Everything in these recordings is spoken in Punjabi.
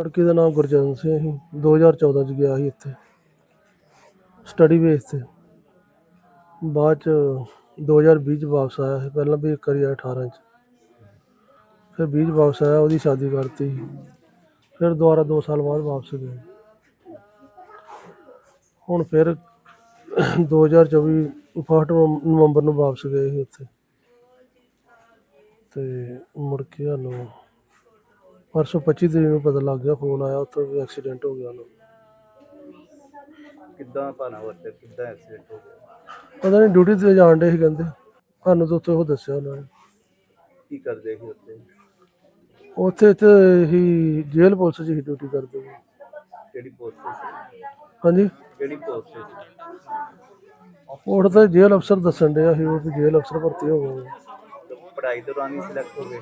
ਲੜਕੀ ਦਾ ਨਾਮ ਗੁਰਜਨ ਸਿੰਘ ਸੀ। 2014 ਚ ਗਿਆ ਸੀ ਇੱਥੇ। ਸਟੱਡੀ ਬੇਸ ਤੇ। ਬਾਅਦ ਚ 2020 ਚ ਵਾਪਸ ਆਇਆ ਸੀ। ਪਹਿਲਾਂ ਵੀ ਇੱਕ ਵਾਰੀ ਆਇਆ 18 ਚ। ਫਿਰ 20 ਚ ਵਾਪਸ ਆਇਆ, ਉਹਦੀ ਸ਼ਾਦੀ ਕਰਤੀ। ਫਿਰ ਦੁਬਾਰਾ 2 ਸਾਲ ਬਾਅਦ ਵਾਪਸ ਗਿਆ। ਹੁਣ ਫਿਰ 2024 ਫਸਟ ਨਵੰਬਰ ਨੂੰ ਵਾਪਸ ਗਏ ਸੀ ਉੱਥੇ ਤੇ ਮੁੜ ਕੇ ਸਾਨੂੰ ਪਰਸੋਂ 25 ਤਰੀਕ ਨੂੰ ਪਤਾ ਲੱਗ ਗਿਆ ਫੋਨ ਆਇਆ ਉੱਥੇ ਵੀ ਐਕਸੀਡੈਂਟ ਹੋ ਗਿਆ ਉਹਨੂੰ ਕਿੱਦਾਂ ਭਾਣਾ ਵਰਤਿਆ ਕਿੱਦਾਂ ਐਕਸੀਡੈਂਟ ਹੋ ਗਿਆ? ਪਤਾ ਨਹੀਂ ਡਿਊਟੀ ਤੇ ਜਾਣ ਡੇ ਸੀ ਕਹਿੰਦੇ। ਸਾਨੂੰ ਤਾਂ ਉੱਥੇ ਉਹ ਦੱਸਿਆ ਉਹਨਾਂ ਨੇ। ਕੀ ਕਰਦੇ ਸੀ ਉੱਥੇ? ਉੱਥੇ ਤੇ ਹੀ ਜੇਲ੍ਹ ਪੁਲਿਸ 'ਚ ਹੀ ਡਿਊਟੀ ਕਰਦੇ ਸੀ। ਕਿਹੜੀ ਪੋਸਟ ਤੇ ਸੀ? ਹਾਂਜੀ? ਕਿਹੜੀ ਪੋਸਟ ਤੇ ਸੀ? ਉਹ ਤਾਂ ਜੇਲ੍ਹ ਅਫਸਰ ਦੱਸਣ ਡਿਆ ਸੀ ਉਹ ਵੀ ਜੇਲ੍ਹ ਅਫਸਰ ਭਰਤੀ ਹੋ ਗਏ। ਪੜ੍ਹਾਈ ਦੌਰਾਨ ਹੀ ਸਿਲੈਕਟ ਹੋ ਗਏ।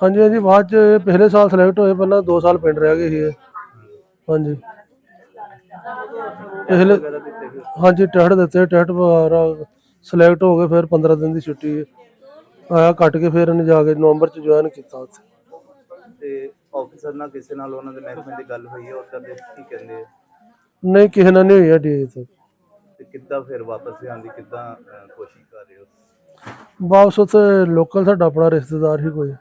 ਹਾਂਜੀ ਹਾਂਜੀ ਬਾਅਦ 'ਚ ਪਿਛਲੇ ਸਾਲ ਸਿਲੈਕਟ ਹੋਏ ਪਹਿਲਾਂ 2 ਸਾਲ ਪਿੰਡ ਰਹਿ ਗਏ ਸੀ ਇਹ। ਹਾਂਜੀ। ਪਿਛਲੇ ਹਾਂਜੀ ਟੈਸਟ ਦਿੱਤੇ ਟੈਸਟ ਵਗੈਰਾ ਸਿਲੈਕਟ ਹੋ ਗਏ ਫਿਰ 15 ਦਿਨ ਦੀ ਛੁੱਟੀ ਆਇਆ ਕੱਟ ਕੇ ਫਿਰ ਇਹਨੇ ਜਾ ਕੇ ਨਵੰਬਰ 'ਚ ਜੁਆਇਨ ਕੀਤਾ ਉੱਥੇ। ਤੇ ਆਫੀਸਰ ਨਾਲ ਕਿਸੇ ਨਾਲ ਉਹਨਾਂ ਦੇ ਮਹਿਕਮੇ ਦੀ ਗੱਲ ਹੋਈ ਹੈ ਉਦੋਂ ਦੇ ਕੀ ਕਹਿੰਦੇ ਆ? ਨਹੀਂ ਕਿਸੇ ਨਾਲ ਨਹੀਂ ਹੋਈ ਸਾਡੀ ਅਜੇ ਤੱਕ ਤੇ ਕਿੱਦਾਂ ਫਿਰ ਵਾਪਸ ਆਉਣ ਦੀ ਕਿੱਦਾਂ ਅਹ, ਕੋਸ਼ਿਸ਼ ਕਰ ਰਹੇ ਹੋ? ਵਾਪਸ ਉੱਥੇ ਲੋਕਲ ਸਾਡਾ ਆਪਣਾ ਰਿਸ਼ਤੇਦਾਰ ਹੀ ਕੋਈ।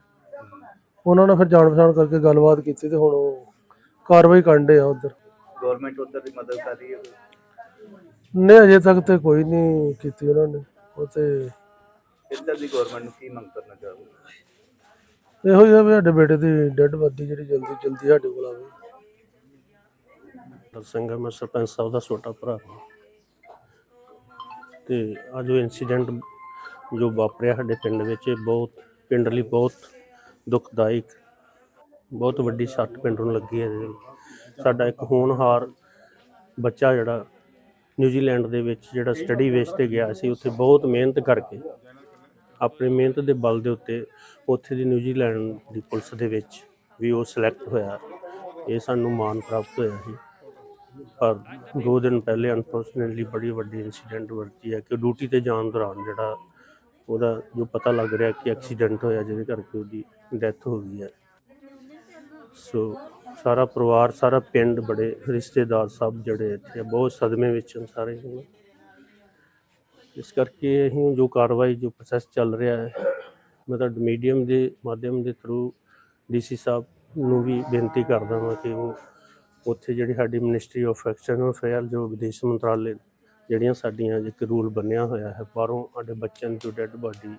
ਉਹਨਾਂ ਨਾਲ ਫਿਰ ਜਾਣ ਪਛਾਣ ਕਰਕੇ ਗੱਲਬਾਤ ਕੀਤੀ ਤੇ ਹੁਣ ਉਹ ਕਾਰਵਾਈ ਕਰਨ ਦੇ ਆ ਉਧਰ। ਗਵਰਨਮੈਂਟ ਉਧਰ ਦੀ ਮਦਦ ਕਰ ਰਹੀ ਹੈ ਨਹੀਂ ਅਜੇ ਤੱਕ ਤੇ ਕੋਈ ਨਹੀਂ ਕੀਤੀ ਉਹਨਾਂ ਨੇ। ਉਹ ਤੇ ਇੱਧਰ ਦੀ ਗਵਰਨਮੈਂਟ ਨੂੰ ਕੀ ਮੰਗ ਕਰਨਾ ਚਾਹੋਗੇ? ਇਹੋ ਹੀ ਆ ਵੀ ਸਾਡੇ ਬੇਟੇ ਦੀ ਡੈੱਡ ਬਾਡੀ ਜਿਹੜੀ ਜਲਦੀ ਜਲਦੀ ਸਾਡੇ ਕੋਲ ਆਵੇ। ਡਾਕਟਰ ਸਿੰਘ ਹੈ, ਮੈਂ ਸਰਪੰਚ ਸਾਹਿਬ ਦਾ ਛੋਟਾ ਭਰਾ ਹਾਂ। ਤੇ ਅੱਜ ਉਹ ਇਨਸੀਡੈਂਟ ਜੋ ਵਾਪਰਿਆ ਸਾਡੇ ਪਿੰਡ ਵਿੱਚ ਬਹੁਤ ਪਿੰਡ ਲਈ ਬਹੁਤ ਦੁਖਦਾਇਕ, ਬਹੁਤ ਵੱਡੀ ਸੱਟ ਪਿੰਡ ਨੂੰ ਲੱਗੀ ਹੈ ਸਾਡਾ ਇੱਕ ਹੋਣਹਾਰ ਬੱਚਾ ਜਿਹੜਾ ਨਿਊਜ਼ੀਲੈਂਡ ਦੇ ਵਿੱਚ ਜਿਹੜਾ ਸਟੱਡੀ ਵੇਸ ਤੇ ਗਿਆ ਸੀ, ਉੱਥੇ ਬਹੁਤ ਮਿਹਨਤ ਕਰਕੇ, ਆਪਣੀ ਮਿਹਨਤ ਦੇ ਬਲ ਦੇ ਉੱਤੇ ਉੱਥੇ ਦੀ ਨਿਊਜ਼ੀਲੈਂਡ ਦੀ ਪੁਲਿਸ ਦੇ ਵਿੱਚ ਵੀ ਉਹ ਸਿਲੈਕਟ ਹੋਇਆ। ਇਹ ਸਾਨੂੰ ਮਾਣ ਪ੍ਰਾਪਤ ਹੋਇਆ ਸੀ। ਪਰ ਦੋ ਦਿਨ ਪਹਿਲੇ ਅਨਫੋਰਚੂਨੇਟਲੀ ਬੜੀ ਵੱਡੀ ਇਨਸੀਡੈਂਟ ਵਰਤੀ ਹੈ ਕਿ ਡਿਊਟੀ ਤੇ ਜਾਣ ਦੌਰਾਨ ਜਿਹੜਾ ਉਹਦਾ ਜੋ ਪਤਾ ਲੱਗ ਰਿਹਾ ਕਿ ਐਕਸੀਡੈਂਟ ਹੋਇਆ, ਜਿਹਦੇ ਕਰਕੇ ਉਹਦੀ ਡੈਥ ਹੋ ਗਈ ਹੈ ਸੋ ਸਾਰਾ ਪਰਿਵਾਰ, ਸਾਰਾ ਪਿੰਡ ਬੜੇ ਰਿਸ਼ਤੇਦਾਰ ਸਭ ਜਿਹੜੇ ਇੱਥੇ ਬਹੁਤ ਸਦਮੇ ਵਿੱਚ ਹਨ ਸਾਰੇ ਹੁਣ। ਇਸ ਕਰਕੇ ਅਸੀਂ ਜੋ ਕਾਰਵਾਈ, ਜੋ ਪ੍ਰੋਸੈਸ ਚੱਲ ਰਿਹਾ ਹੈ, ਮੈਂ ਤੁਹਾਡੇ ਮੀਡੀਅਮ ਦੇ ਮਾਧਿਅਮ ਦੇ ਥਰੂ ਡੀਸੀ ਸਾਹਿਬ ਨੂੰ ਵੀ ਬੇਨਤੀ ਕਰਦਾ ਹਾਂ ਕਿ ਉਹ ਉੱਥੇ ਜਿਹੜੀ ਸਾਡੀ ਮਿਨਿਸਟਰੀ ਆਫ ਐਕਸਟਰਨਲ ਅਫੇਅਰ ਜੋ ਵਿਦੇਸ਼ ਮੰਤਰਾਲੇ ਜਿਹੜੀਆਂ ਸਾਡੀਆਂ ਇੱਕ ਰੂਲ ਬਣਿਆ ਹੋਇਆ ਹੈ, ਬਾਹਰੋਂ ਸਾਡੇ ਬੱਚਿਆਂ ਦੀ ਜੋ ਡੈੱਡ ਬਾਡੀ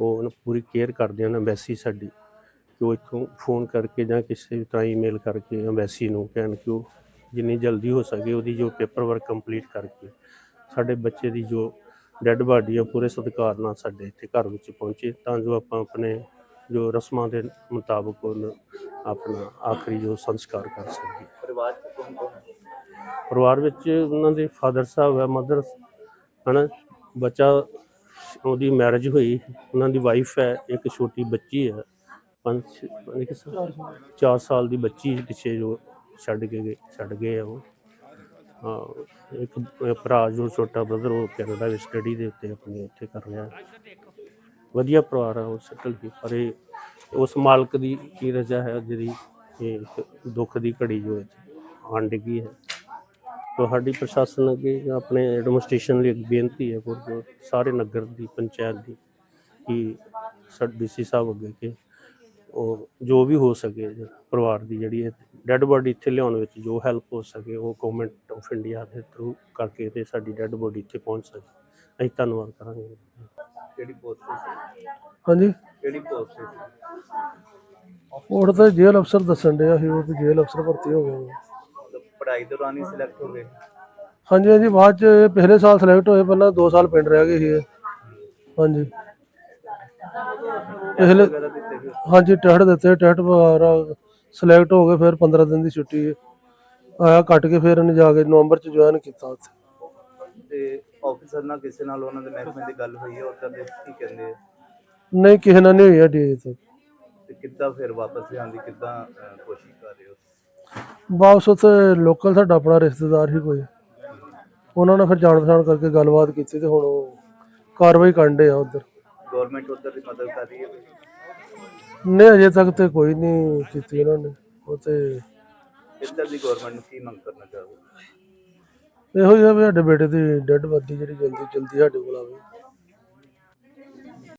ਉਹ ਉਹਨੂੰ ਪੂਰੀ ਕੇਅਰ ਕਰਦੇ ਹਨ ਅੰਬੈਸੀ ਸਾਡੀ, ਕਿ ਉਹ ਇੱਥੋਂ ਫੋਨ ਕਰਕੇ ਜਾਂ ਕਿਸੇ ਵੀ ਤਰ੍ਹਾਂ ਈਮੇਲ ਕਰਕੇ ਅੰਬੈਸੀ ਨੂੰ ਕਹਿਣ ਕਿ ਉਹ ਜਿੰਨੀ ਜਲਦੀ ਹੋ ਸਕੇ ਉਹਦੀ ਜੋ ਪੇਪਰ ਵਰਕ ਕੰਪਲੀਟ ਕਰਕੇ ਸਾਡੇ ਬੱਚੇ ਦੀ ਜੋ ਡੈੱਡ ਬਾਡੀ ਆ ਪੂਰੇ ਸਤਿਕਾਰ ਨਾਲ ਸਾਡੇ ਇੱਥੇ ਘਰ ਵਿੱਚ ਪਹੁੰਚੇ, ਤਾਂ ਜੋ ਆਪਾਂ ਆਪਣੇ ਜੋ ਰਸਮਾਂ ਦੇ ਮੁਤਾਬਕ ਉਹਨੂੰ ਆਪਣਾ ਆਖਰੀ ਜੋ ਸੰਸਕਾਰ ਕਰ ਸਕੀਏ। ਪਰਿਵਾਰ ਚ ਕੌਣ ਕੌਣ ਪਰਿਵਾਰ ਵਿੱਚ ਉਹਨਾਂ ਦੇ ਫਾਦਰ ਸਾਹਿਬ ਹੈ ਮਦਰ ਹਨਾ, ਬੱਚਾ, ਉਹਦੀ ਮੈਰਿਜ ਹੋਈ, ਉਹਨਾਂ ਦੀ ਵਾਈਫ ਹੈ, ਇੱਕ ਛੋਟੀ ਬੱਚੀ ਹੈ, ਪੰਜ ਪੰਜ ਕੁ ਸਾਲ 4 ਸਾਲ ਦੀ ਬੱਚੀ ਪਿੱਛੇ ਜੋ ਛੱਡ ਕੇ ਗਏ, ਛੱਡ ਗਏ ਆ ਉਹ। ਇੱਕ ਭਰਾ ਜੋ ਛੋਟਾ ਬ੍ਰਦਰ ਉਹ ਕੈਨੇਡਾ ਵਿੱਚ ਸਟੱਡੀ ਦੇ ਉੱਤੇ ਆਪਣੀ ਉੱਥੇ ਕਰ ਰਿਹਾ। ਵਧੀਆ ਪਰਿਵਾਰ ਹੈ ਉਹ ਸੈਟਲ ਵੀ ਪਰ ਇਹ ਉਸ ਮਾਲਕ ਦੀ ਕੀ ਰਜਾ ਹੈ, ਜਿਹੜੀ ਇਹ ਇੱਕ ਦੁੱਖ ਦੀ ਘੜੀ ਜੋ ਹੈ ਆਣ ਡਿੱਗੀ ਹੈ। ਤੁਹਾਡੀ ਪ੍ਰਸ਼ਾਸਨ ਅੱਗੇ ਜਾਂ ਆਪਣੇ ਐਡਮਿਨਿਸਟ੍ਰੇਸ਼ਨ ਲਈ ਇੱਕ ਬੇਨਤੀ ਹੈ ਕਿ ਸਾਰੇ ਨਗਰ ਦੀ ਪੰਚਾਇਤ ਦੀ ਕਿ ਸਾਡੇ ਡੀਸੀ ਸਾਹਿਬ ਅੱਗੇ ਕਿ ਉਹ ਜੋ ਵੀ ਹੋ ਸਕੇ ਜ- ਪਰਿਵਾਰ ਦੀ ਜਿਹੜੀ ਡੈੱਡ ਬੋਡੀ ਇੱਥੇ ਲਿਆਉਣ ਵਿੱਚ ਜੋ ਹੈਲਪ ਹੋ ਸਕੇ ਉਹ ਗਵਰਨਮੈਂਟ ਆਫ ਇੰਡੀਆ ਦੇ ਥਰੂ ਕਰਕੇ ਤੇ ਸਾਡੀ ਡੈੱਡ ਬੋਡੀ ਇੱਥੇ ਪਹੁੰਚ ਸਕੇ। ਅਸੀਂ ਧੰਨਵਾਦ ਕਰਾਂਗੇ। ਕਿਹੜੀ ਪੋਸਟ ਤੇ ਹਾਂਜੀ? ਕਿਹੜੀ ਪੋਸਟ ਤੇ ਉਹ ਤਾਂ ਜੇਲ੍ਹ ਅਫਸਰ ਦੱਸਣ ਡਿਆ ਸੀ ਉਹ ਵੀ ਜੇਲ੍ਹ ਅਫਸਰ ਭਰਤੀ ਹੋ ਗਏ। ਤੇ ਪੜ੍ਹਾਈ ਦੌਰਾਨ ਹੀ ਸਿਲੈਕਟ ਹੋ ਗਏ? ਹਾਂਜੀ ਹਾਂਜੀ ਬਾਅਦ 'ਚ ਪਿਛਲੇ ਸਾਲ ਸਿਲੈਕਟ ਹੋਏ ਪਹਿਲਾਂ 2 ਸਾਲ ਪਿੰਡ ਰਹਿ ਗਏ ਸੀ ਇਹ। ਹਾਂਜੀ। ਪਿਛਲੇ ਵਗੈਰਾ ਦਿੱਤੇ ਸੀ ਹਾਂਜੀ ਟੈਸਟ ਦਿੱਤੇ ਟੈਸਟ ਵਗੈਰਾ ਸਿਲੈਕਟ ਹੋ ਗਏ ਫਿਰ 15 ਦਿਨ ਦੀ ਛੁੱਟੀ ਆਇਆ ਕੱਟ ਕੇ ਫਿਰ ਇਹਨੇ ਜਾ ਕੇ ਨਵੰਬਰ 'ਚ ਜੁਆਇਨ ਕੀਤਾ ਉੱਥੇ। ਤੇ ਆਫੀਸਰ ਨਾਲ ਕਿਸੇ ਨਾਲ ਉਹਨਾਂ ਦੇ ਮਹਿਕਮੇ ਦੀ ਗੱਲ ਹੋਈ ਹੈ ਉਦੋਂ ਦੇ ਕੀ ਕਹਿੰਦੇ ਆ? ਨਹੀਂ ਕਿਸੇ ਨਾਲ ਨਹੀਂ ਹੋਈ ਤੱਕ ਤੇ। ਕਿੱਦਾਂ ਫਿਰ ਵਾਪਸ ਆਉਣ ਦੀ ਕਿੱਦਾਂ ਅਹ, ਕੋਸ਼ਿਸ਼ ਕਰ ਰਹੇ ਹੋ? ਵਾਪਸ ਉੱਥੇ ਲੋਕਲ ਸਾਡਾ ਆਪਣਾ ਰਿਸ਼ਤੇਦਾਰ ਹੀ ਕੋਈ। ਉਹਨਾਂ ਨਾਲ ਫਿਰ ਜਾਣ ਪਛਾਣ ਕਰਕੇ ਗੱਲਬਾਤ ਕੀਤੀ ਤੇ ਹੁਣ ਉਹ ਕਾਰਵਾਈ ਕਰਨ ਦੇ ਆ ਉਧਰ। ਗਵਰਨਮੈਂਟ ਉਧਰ ਦੀ ਮਦਦ ਕਰ ਰਹੀ ਹੈ ਨਹੀਂ ਅਜੇ ਤੱਕ ਤੇ ਕੋਈ ਨਹੀਂ ਕੀਤੀ ਉਹਨਾਂ ਨੇ। ਉਹ ਤੇ ਇੱਧਰ ਦੀ ਗਵਰਨਮੈਂਟ ਨੂੰ ਕੀ ਮੰਗ ਕਰਨਾ ਚਾਹੋਗੇ? ਇਹੋ ਹੀ ਆ ਵੀ ਸਾਡੇ ਬੇਟੇ ਦੀ ਡੈੱਡ ਬਾਡੀ ਜਿਹੜੀ ਜਲਦੀ ਜਲਦੀ ਸਾਡੇ ਕੋਲ ਆਵੇ।